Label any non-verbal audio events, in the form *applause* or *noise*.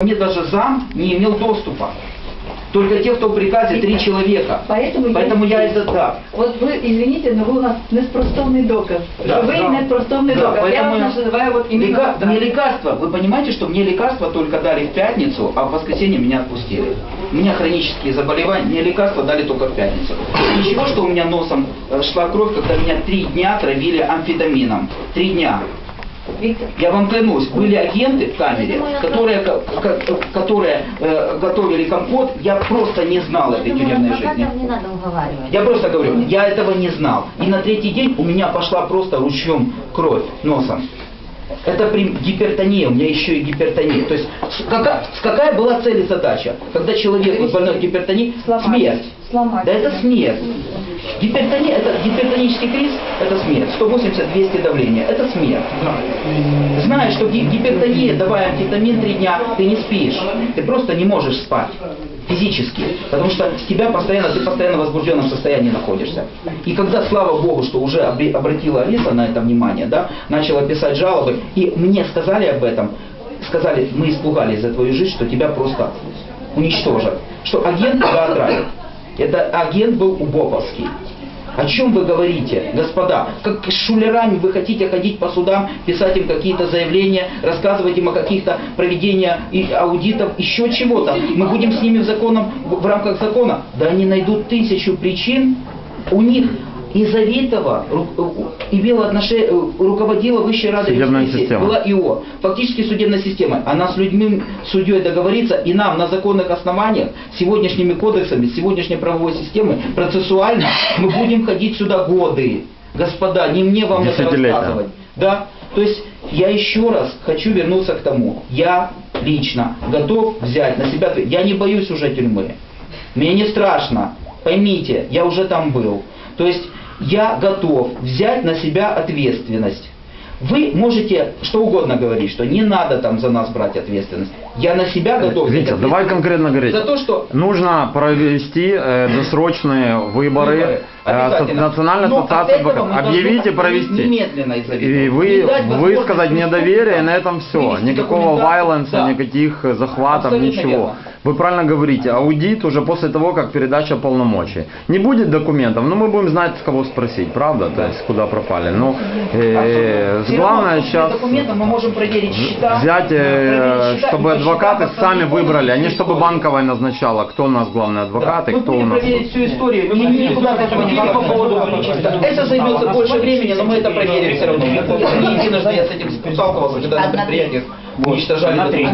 Мне даже зам не имел доступа. Только те, кто в приказе, три человека. Поэтому, Поэтому я это да. От ви, извините, но ви у нас неспростовний доказ. Да, Живий да. неспростовний Да, доказ. Я вас називаю от імені. Лека- Мне лекарства, вы понимаете, что мне лекарства только дали в пятницу, а в воскресенье меня отпустили. У меня хронические заболевания, мне лекарства дали только в пятницу. Ничего, что у меня носом э, шла кровь, когда меня три дня травили амфетамином. Три дня. Віктор, Я вам клянусь, были агенты в камере, которые, ко- ко- которые э, готовили компот, я просто не знал этой тюремной жизни. не надо уговаривать. Я просто говорю, я этого не знал. И на третий день у меня пошла просто ручьем кровь носом. Это при гипертония, у меня еще и гипертония. То есть какая, какая была цель и задача? Когда человек больной гипертонией, смерть. Сломать. Да это смерть. Гипертония, это гипертонический криз, это смерть. 180-200 давления, это смерть. Знаешь, что ги- гипертония, давая амфетамин три дня, ты не спишь. Ты просто не можешь спать физически, потому что тебя постоянно, ты постоянно в возбужденном состоянии находишься. И когда, слава Богу, что уже обратила Алиса на это внимание, да, начала писать жалобы, и мне сказали об этом, сказали, мы испугались за твою жизнь, что тебя просто уничтожат, что агент тебя отравит. Это агент был Убоповский. О чем вы говорите, господа? Как шулерами вы хотите ходить по судам, писать им какие-то заявления, рассказывать им о каких-то проведениях аудитов, еще чего-то. Мы будем с ними в, законом, в рамках закона. Да они найдут тысячу причин. У них из-за этого ру- имела отношение, руководила Высшей Радой Судебная юстиции, система. была ИО, фактически судебная система. Она с людьми, судьей договорится, и нам на законных основаниях, сегодняшними кодексами, сегодняшней правовой системой, процессуально, *laughs* мы будем ходить сюда годы. Господа, не мне вам это рассказывать. Да? То есть я еще раз хочу вернуться к тому. Я лично готов взять на себя... Я не боюсь уже тюрьмы. Мне не страшно. Поймите, я уже там был. То есть я готов взять на себя ответственность. Вы можете что угодно говорить, что не надо там за нас брать ответственность. Я на себя готов взять Витя, давай конкретно говорить. За то, что Нужно провести э, досрочные выборы, Выборы. э, Но этого адвокатов. мы Объявить и провести. немедленно И вы высказать недоверие, и на этом все. Никакого вайленса, никаких э, захватов, Абсолютно ничего. верно. Вы правильно говорите, аудит уже после того, как передача полномочий. Не будет документов, но мы будем знать, с кого спросить, правда? То есть, куда пропали. Ну, э, главное сейчас мы можем проверить счета. взять, э, проверить счета, чтобы адвокаты сами выбрали, а не чтобы банковая назначала, кто у нас главный адвокат Да. и Мы кто у нас... проверить всю историю, мы никуда от этого не По по поводу Это займется больше времени, но мы это проверим все равно. Не единожды я с этим сталкивался, когда на предприятиях уничтожали.